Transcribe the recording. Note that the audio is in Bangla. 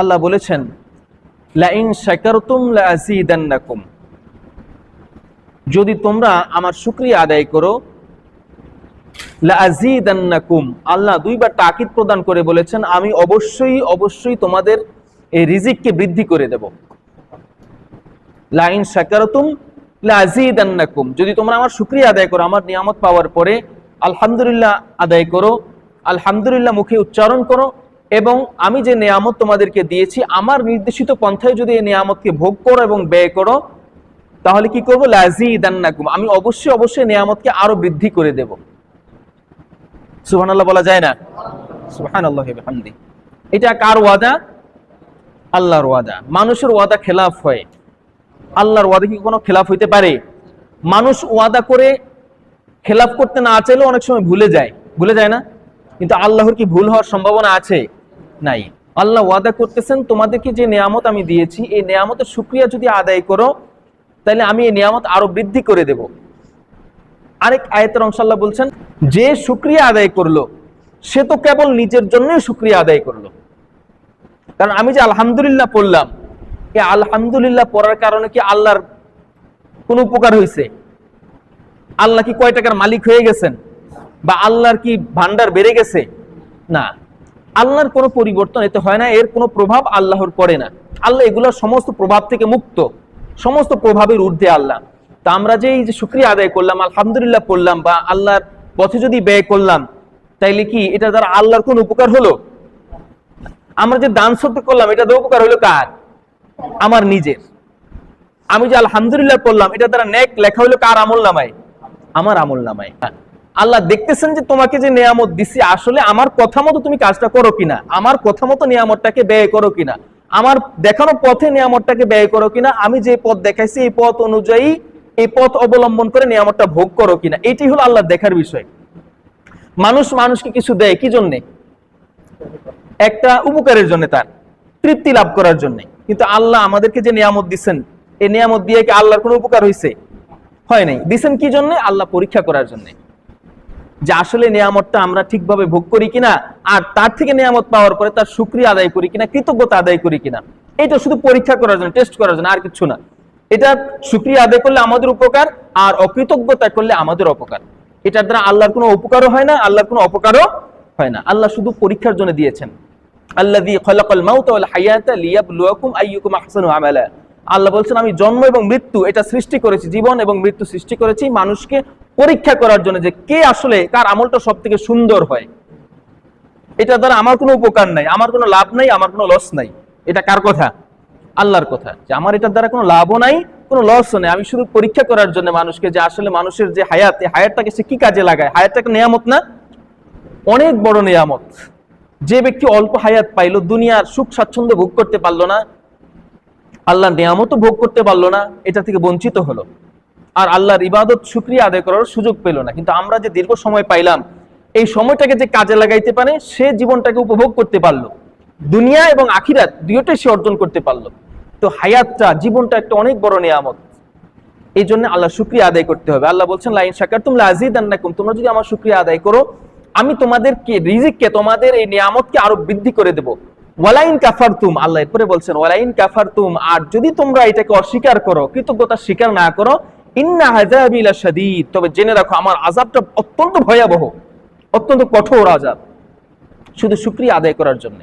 আল্লাহ বলেছেন, লাইন শাকারতুম লাযীদান্নাকুম। যদি তোমরা আমার শুকরিয়া আদায় করো, লাযীদান্নাকুম। আল্লাহ দুইবার তাকিদ প্রদান করে বলেছেন, আমি অবশ্যই অবশ্যই তোমাদের এই রিজিককে বৃদ্ধি করে দেব। লাইন শাকারতুম লাযীদান্নাকুম। যদি তোমরা আমার শুকরিয়া আদায় করো, আমার নিয়ামত পাওয়ার পরে, আলহামদুলিল্লাহ আদায় করো, আলহামদুলিল্লাহ মুখে উচ্চারণ করো এবং আমি যে নিয়ামত তোমাদেরকে দিয়েছি, আমার নির্দেশিত পন্থায় যদি এই নিয়ামতকে ভোগ করো এবং ব্যয় করো, তাহলে কি করব? লাযীদান্নাকুম আমি অবশ্যই অবশ্যই নিয়ামতকে আরও বৃদ্ধি করে দেব। সুবহানাল্লাহ বলা যায় না? বিহামদি। এটা কার ওয়াদা? আল্লাহর ওয়াদা। মানুষের ওয়াদা খেলাফ হয়। আল্লাহর ওয়াদা কি কোনো খেলাফ হইতে পারে? মানুষ ওয়াদা করে খেলাফ করতে না চাইলেও অনেক সময় ভুলে যায়। ভুলে যায় না? কিন্তু আল্লাহর কি ভুল হওয়ার সম্ভাবনা আছে? নাই। আল্লাহ ওয়াদা করতেছেন, তোমাদেরকে যে নিয়ামত আমি দিয়েছি, এই নিয়ামতের সুক্রিয়া যদি আদায় করো, তাহলে আমি এই নিয়ামত আরও বৃদ্ধি করে দেব। আরেক আয়তের অংশ আল্লাহ বলছেন, যে সুক্রিয়া আদায় করল, সে তো কেবল নিজের জন্যই সুক্রিয়া আদায় করল। কারণ আমি যে আলহামদুলিল্লাহ পড়লাম, এই আলহামদুলিল্লাহ পড়ার কারণে কি আল্লাহর কোন উপকার হয়েছে আল্লাহ কি কয় টাকার মালিক হয়ে গেছেন? বা আল্লাহর কি ভান্ডার বেড়ে গেছে? না। আল্লাহর কোনো পরিবর্তন এতে হয় না, এর কোনো প্রভাব আল্লাহর পড়ে না। আল্লাহ এগুলোর সমস্ত প্রভাব থেকে মুক্ত, সমস্ত প্রভাবের ঊর্ধ্বে আল্লাহ। তা আমরা যে এই যে শুক্রিয়া আদায় করলাম, আলহামদুলিল্লাহ পড়লাম বা আল্লাহর পথে যদি ব্যয় করলাম, তাইলে কি এটা দ্বারা আল্লাহর কোন উপকার হলো? আমরা যে দান সত্য করলাম, এটা দ্বারা উপকার হলো কার? আমার নিজের। আমি যে আলহামদুলিল্লাহ পড়লাম, এটা দ্বারা নেক লেখা হলো কার আমল নামায় আমার আমল নামায় আল্লাহ দেখতেছেন যে তোমাকে যে নিয়ামত দিছি, আসলে আমার কথা মতো তুমি কাজটা করো কিনা? আমার কথা মতো নিয়ামতটাকে ব্যয় করো কিনা? আমার দেখানো পথে নিয়ামতটাকে ব্যয় করো কিনা? আমি যে পথ দেখাইছি, এই পথ অনুযায়ী এই পথ অবলম্বন করে নিয়ামতটা ভোগ করো কিনা? এটি হলো আল্লাহ দেখার বিষয়। মানুষ মানুষকে কিছু দেয় কি জন্যে? একটা উপকারের জন্য তার, তৃপ্তি লাভ করার জন্য। কিন্তু আল্লাহ আমাদেরকে যে নিয়ামত দিচ্ছেন এই নিয়ামত দিয়ে কি আল্লাহর কোনো উপকার হয়েছে হয় নাই। দিচ্ছেন কি জন্য? আল্লাহ পরীক্ষা করার জন্য। যে আসলে নিয়ামতটা আমরা ঠিকভাবে ভোগ করি কিনা, আর তার থেকে নিয়ামত পাওয়ার পরে তার সুক্রিয়া আদায় করি কিনা, কৃতজ্ঞতা আদায় করি কিনা, এটা শুধু পরীক্ষা করার জন্য টেস্ট করার জন্য, আর কিছু না। এটা সুক্রিয়া আদায় করলে আমাদের উপকার, আর অকৃতজ্ঞতা করলে আমাদের অপকার। এটার দ্বারা আল্লাহর কোনো উপকারও হয় না, আল্লাহর কোনো অপকারও হয় না। আল্লাহ শুধু পরীক্ষার জন্য দিয়েছেন। আল্লাহ বলছেন, আমি জন্ম এবং মৃত্যু এটা সৃষ্টি করেছি, জীবন এবং মৃত্যু সৃষ্টি করেছি, মানুষকে পরীক্ষা করার জন্য যে কে আসলে কার আমলটা সব থেকে সুন্দর হয়। এটা দ্বারা আমার কোনো উপকার নাই, আমার কোনো লাভ নাই, আমার কোনো লস নাই। এটা কার কথা? আল্লাহর কথা। যে আমার এটার দ্বারা কোনো লাভও নাই, কোনো লসও নেই। আমি শুধু পরীক্ষা করার জন্য মানুষকে যে আসলে মানুষের যে হায়াত, এই হায়াতটাকে সে কি কাজে লাগায়? হায়াতটাকে নিয়ামত না? অনেক বড় নিয়ামত। যে ব্যক্তি অল্প হায়াত পাইলো, দুনিয়ার সুখ স্বাচ্ছন্দ্য ভোগ করতে পারল না আল্লাহ নিয়ামতও ভোগ করতে পারল না, এটা থেকে বঞ্চিত হলো। আর আল্লাহর ইবাদত শুক্রিয়া আদায় করার সুযোগ পেল না। কিন্তু আমরা যে দীর্ঘ সময় পাইলাম, এই সময়টাকে যে কাজে লাগাইতে পারে, সে জীবনটাকে উপভোগ করতে পারল। দুনিয়া এবং আখিরাত দুইটাই সে অর্জন করতে পারল। তো হায়াতটা, জীবনটা একটা অনেক বড় নিয়ামত। এই জন্য আল্লাহ শুক্রিয়া আদায় করতে হবে। আল্লাহ বলছেন, লাইন শাকার তুমি আজিদ আন্নাকুম তোমরা যদি আমার শুক্রিয়া আদায় করো, আমি তোমাদেরকে, রিজিককে, তোমাদের এই নিয়ামতকে আরও বৃদ্ধি করে দেব। ওয়ালাইন কাফারতুম, আল্লাহ এরপরে বলছেন, ওয়ালাইন কাফারতুম, আর যদি তোমরা এটাকে অস্বীকার করো কৃতজ্ঞতা স্বীকার না করো ইন্না তবে জেনে রাখো, আমার আজাবটা অত্যন্ত ভয়াবহ, অত্যন্ত কঠোর আজাব শুধু শুক্রিয়া আদায় করার জন্য।